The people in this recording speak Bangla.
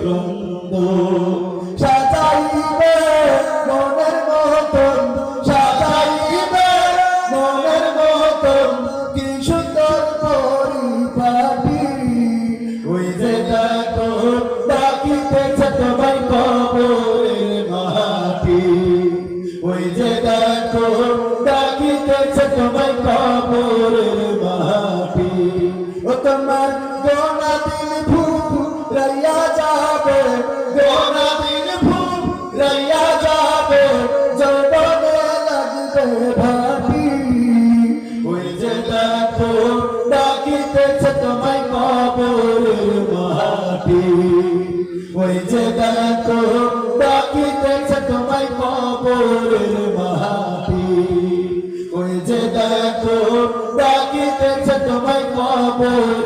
ক্রন্দ সাজাইবে মনের মতন, সাজাইবে মনের মতন, কি সুন্দর পরিপাটি। ওই যে দেখো, ডাকিতেছে তোমায় কবরের মাটি। ওই যে দেখো, ডাকিতেছে তোমায় কবরের মাটি। বাকি। ওই যে দেখো, বাকি দেখছে তোমায় কবরের মাটি। ওই যে দেখো, বাকি দেখছে তোমায় কবর